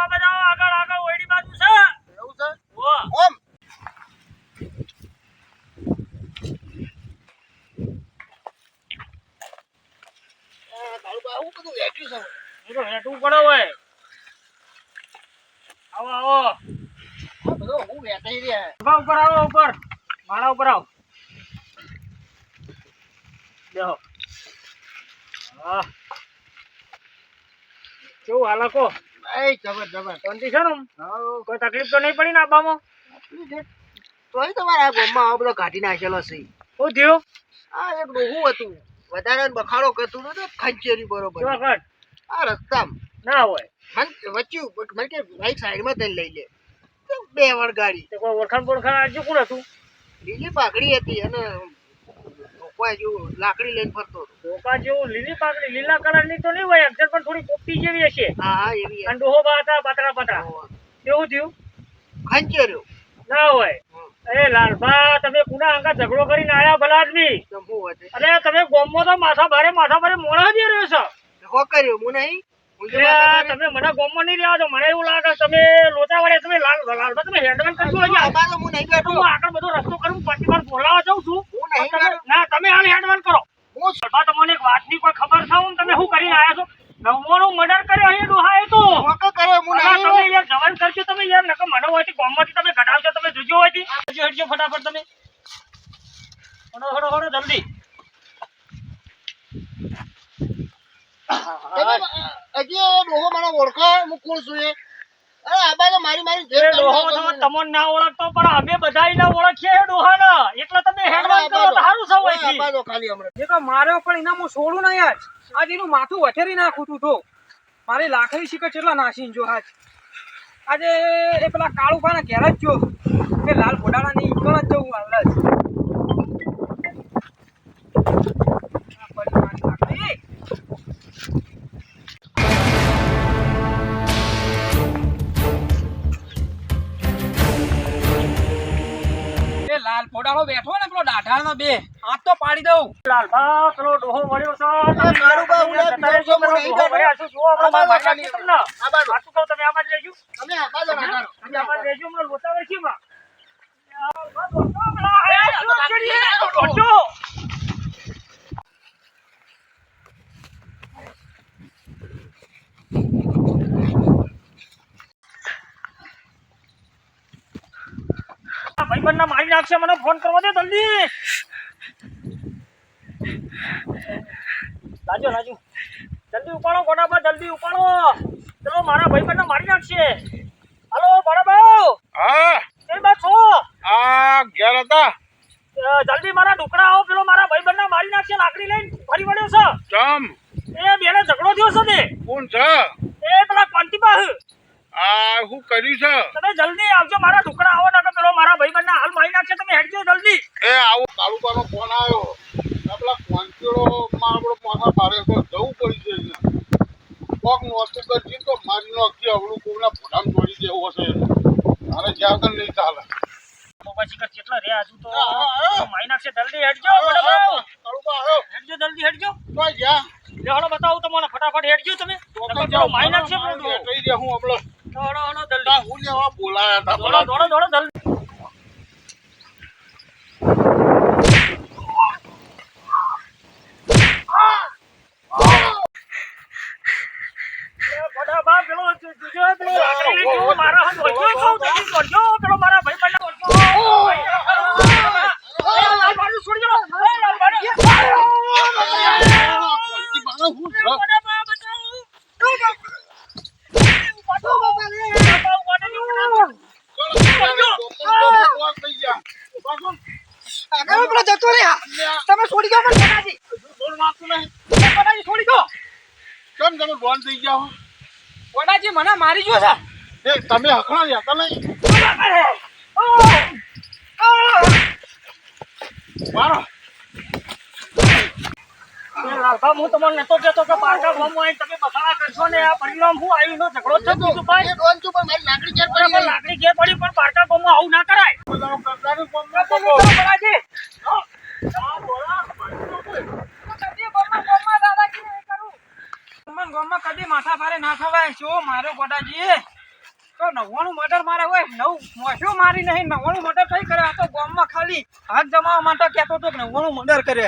આવો, આગળ આગળ ઓયડી બાજુ છે. એવું છે? ઓમ. એ કાળુબા આવું બધું હેઠું પડે હોય. આવો આવો. હું વેચાઈ રહ્યા ઉપર આવો ઉપર માળા ઉપર આવો. બેહો. હા. કેવું હાલકો એ જબર જબર. શાંતિ છે ને કોઈ તકલીફ તો નહીં પડી ને આબામાં તોય તમારા ગોમમાં આવો બધો કાઢી નાખેલો છે. હું થયું? આ એક ડોહું હતું. વધારે બખાડો કરતું નતું ખંચેરી બરોબર. આ રસ્તામાં. ના હોય. મન વચ્ચે મને કે બાઈક સાઈડમાં તને લઈ લે. બે વાર ગાડી તે કોઈ ઓળખાણ બોળખાણ આજુ કોણ હતું? લીલી પાઘડી હતી અને કોઈ જેવું લાકડી લઈને ફરતો હતો. જેવું લીલી પાકડી લીલા કલરની તો નહીં હોય અક્ષર પણ થોડી પોપટી જેવી હશે. હા હા એવી અને ડોહો બા હતા પાતળા. પાતળા કેવું થયું? ખંચેર્યો ના હોય. લાલભા તમે કુના અંગા ઝઘડો કરીને આયા ભલા આદમી? અરે તમે ગોમમાં તો માથા ભારે માથા ભારે મોડા દે રહ્યો છો. હો કર્યો નહીં. તમે મને ગોમમાં નહીં રહ્યા તો મને એવું લાગે તમે લોચા વડે તમે લાલ લાલ તમે હેન્ડમેન કરશો આગળ બધો રસ્તો કરું પટ્ટીમાં બોલાવા જાઉં છું હું નહીં તમે- બેઠો ના તમે હાલ હેન્ડમેન કરો હું લાલભા તમને એક વાતની કોઈ ખબર છે હું તમે શું કરીને આયા છો નવમોનું મર્ડર કર્યો એ ડોહાએ તો હોકો કર્યો હું અલા, તમે નહીં યાર જવાન કરજો તમે યાર નકર મને હોયથી ગામમાંથી તમે ઘટાડશો તમે જોજો હોયથી હટજો હટજો ફટાફટ તમે. હડો હડો હડો જલ્દી. હજી ડોહો મને ઓળખો હું કોણ છું એ? અરે આ મારી મારી એ ડોહો તમે નાખો ના ઓળખતો પણ અમે બધાયને ઓળખીએ એ ડોહાને. એટલે તમે હેડવાન કરો તો સારું સૌ ઓય, આ બાજુ ખાલી હમણાં. એ તો માર્યો પણ એના હું છોડું નહીં આજ. આજ એનું માથું વથેરી નાખું તું તો મારી લાકડી શીખે કેટલા નાસી જો આજ. આજે એ પેલા કાળુ ભાના ઘેર જ જો. કે લાલ લાલ ઘોડાળો બેઠો ને પેલો દાઢાળમાં બે હાથ તો પાડી દઉં લાલભા પેલો ડોહો મળ્યો છે મારું બા નહીં બેઠો. તમને. આ કહું, તમે આ બાજુ રહેજો. તમે આ બાજુ નાખાડો. તમે આ બાજુ રહેજો, હમણાં છે હમણાં. આ ભાઈબંધને મારી નાખશે મને ફોન કરવા દે જલ્દી લાજો લાજો જલ્દી ઉપાડો ગોડાબા જલ્દી ઉપાડો ચલો મારા ભાઈબંધને મારી નાખશે હાલો બરાબર હતા? જલ્દી મારા ડુકડા આવો પેલો મારા ભાઈબંધને મારી નાખશે લાકડી લઈને ફરી વળ્યો ચમ? એ બેને ઝઘડો થયો છે તે કોણ છે? એ પેલા કોંતીબા આ હું કર્યું છે? તમે જલ્દી આવજો મારા ડુકડા આવો ને પેલો મારા ભાઈબંધને હાલ મારી નાખશે તમે હેડજો જલ્દી. એ આવો તાલુકાનો ફોન આવ્યો. પેલા કોંચીડો માં આપણો મોટા ભારે જવું પડી છે કોક નોતું કરજી તો મારી નોખી અવળું કોકના ભોડામ જોડી દેવો હશે. મારે જ્યાં આગળ નહીં ચાલે. તો કેટલા રહ્યા? હજુ તો મારી નાખશે જલ્દી હેડજો હેડજો જલ્દી હેડજો. તો ગયા લે હળો બતાવું તમને ફટાફટ હેડજો તમે. મારી નાખશે હું આપણો હળો હળો જલ્દી. હું લેવા બોલાયા હતા દોડો દોડો દોડો જલ્દી. પેલો જો- જો પેલો મારા વળગ્યો ખાવ દોડજો પેલો મારા ભાઈબંધને દોડજો. એ લાલભાઈ છોડી દો. એ લાલભાઈ. કોંચીબાનો શું છે? બધા બા બચાવો. પાછો બાબા રે. બાબા ઉપાડે નહીં ઉપાડે. થઈ ગયા પાછો આગળ પેલો જતો રહ્યા તમે છોડી દો મને કોનાજી દોડ નાખતું નહીં કોનાજી છોડી દો કેમ જાઓ ગોડાજી મને મારી ગયો છે એ તમે હખણા જતા નહીં મારો. લાલભા, હું તમને નતો કહેતો કે પારકા ગામમાં આવીને તમે બસાડા કરશો ને આ પરિણામ હું આવ્યું નો ઝઘડો જ છે બીજું કાંઈ? એ ડોન છું પણ મારી લાકડી લાકડી ઘેર પડી પણ પારકા ગામમાં આવું ના કરાય. કરતાની કરો બોલા, ગોમમાં કદી માથા ભારે ના થવાય જો મારો ગોડાજી તો નવ્વાણું મર્ડર મારે હોય નવ મોશું મારી નહીં નવ્વાણું મર્ડર થઈ કરે આ તો ગામમાં ખાલી હાથ જમાવવા માટે કહેતો હતો કે નવ્વાણું મર્ડર કરે